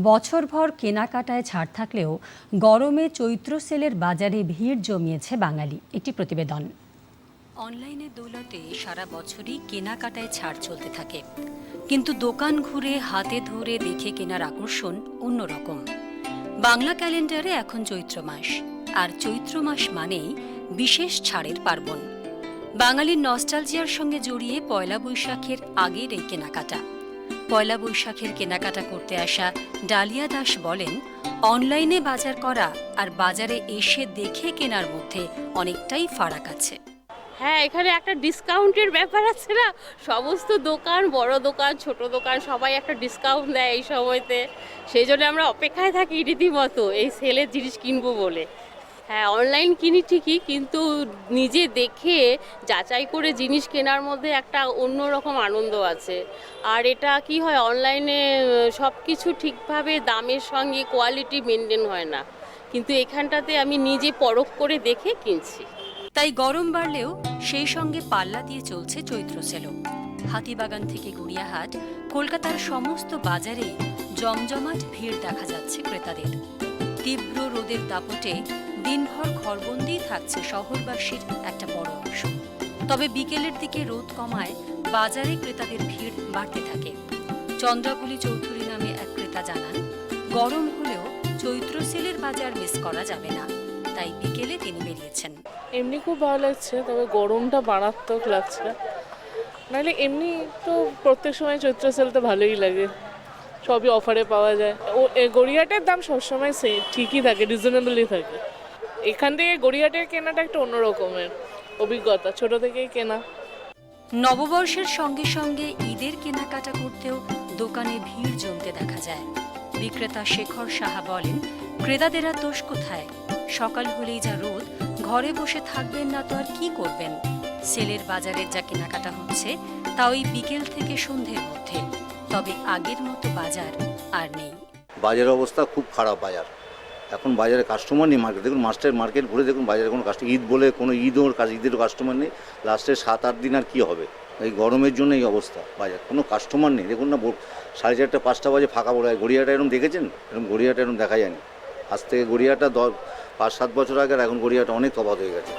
বছরভর কেনাকাটায় ছাড় থাকলেও গরমে চৈত্র সেলের বাজারে ভিড় জমিয়েছে বাঙালি। একটি প্রতিবেদন। অনলাইনের দৌলতে সারা বছরই কেনাকাটায় ছাড় চলতে থাকে। কিন্তু দোকান ঘুরে হাতে ধরে দেখে কেনার আকর্ষণ অন্যরকম। বাংলা ক্যালেন্ডারে এখন চৈত্র মাস। আর চৈত্র মাস মানেই বিশেষ ছাড়ের পার্বণ। বাঙালির নস্টালজিয়ার সঙ্গে জড়িয়ে পয়লা বৈশাখের আগের এই কেনাকাটা। পয়লা বৈশাখের কেনাকাটা করতে আসা ডালিয়া দাস বলেন, অনলাইনে বাজার করা আর বাজারে এসে দেখে কেনার মধ্যে অনেকটাই ফারাক আছে। হ্যাঁ এখানে একটা ডিসকাউন্টের ব্যাপার আছে না? সমস্ত দোকান, বড় দোকান, ছোট দোকান, সবাই একটা ডিসকাউন্ট দেয় এই সময়তে। সেই জন্য আমরা অপেক্ষায় থাকি রীতিমতো এই সেলের জিনিস কিনবো বলে। হ্যাঁ অনলাইন কিনি ঠিকই, কিন্তু নিজে দেখে যাচাই করে জিনিস কেনার মধ্যে একটা অন্যরকম আনন্দ আছে। আর এটা কি হয় অনলাইনে সব কিছু ঠিকভাবে দামের সঙ্গে কোয়ালিটি মেনটেন হয় না। কিন্তু এখানটাতে আমি নিজে পরখ করে দেখে কিনছি। তাই গরম বাড়লেও সেই সঙ্গে পাল্লা দিয়ে চলছে চৈত্র সেলও হাতিবাগান থেকে গড়িয়াহাট, কলকাতার সমস্ত বাজারে জমজমাট ভিড় দেখা যাচ্ছে ক্রেতাদের। তীব্র রোদের দাপটে দিনভর ঘরবন্দি থাকছে শহরবাসীর একটা বড় অংশ। তবে বিকেলের দিকে রোদ কমায় বাজারে ক্রেতাদের ভিড় বাড়তে থাকে। চন্দ্রাবলী চৌধুরী নামে এক ক্রেতা জানান, গরম হলেও চৈত্র সেলের বাজার মিস করা যাবে না। তাই বিকেলে তিনি বেরিয়েছেন। এমনি খুব ভালো লাগছে, তবে গরমটা মারাত্মক লাগছে। নাহলে এমনি তো প্রত্যেক সময় চৈত্র সেল তো ভালোই লাগে। সবই অফারে পাওয়া যায়। ও গড়িয়াটের দাম সবসময় সে ঠিকই থাকে রিজনেবলই থাকে। এখান থেকে গড়িয়াটের কেনাটা একটা অন্যরকমের অভিজ্ঞতা, ছোট থেকেই কেনা। নববর্ষের সঙ্গে সঙ্গে ঈদের কেনাকাটা করতেও দোকানে ভিড় জমতে দেখা যায়। বিক্রেতা শেখর সাহা বলেন, ক্রেতাদের দোষ কোথায়? সকাল হলেই যা রোদ, ঘরে বসে থাকবেন না তো আর কি করবেন? সেলের বাজারের যা কেনাকাটা হচ্ছে, তা ওই বিকেল থেকে সন্ধ্যের মধ্যে। তবে আগের মতো বাজার আর নেই। বাজারের অবস্থা খুব খারাপ বাজার। এখন বাজারে কাস্টমার নেই মার্কেট দেখুন মাস্টার মার্কেট ঘুরে দেখুন বাজারে কোনো কাস্টমার ঈদ বলে কোনো ঈদও কাজ, ঈদের কাস্টমার নেই। লাস্টে সাত, আট দিন আর কী হবে? এই গরমের জন্য এই অবস্থা বাজার। কোনো কাস্টমার নেই। দেখুন না সাড়ে চারটা, পাঁচটা বাজে ফাঁকা পড়ে যায় গড়িয়াটা এরকম দেখেছেন? এরকম গড়িয়াটা এরকম দেখা যায়নি। আজ থেকে গড়িয়াটা দশ, পাঁচ, সাত বছর আগে এখন গড়িয়াটা অনেক তফাৎ হয়ে গেছে।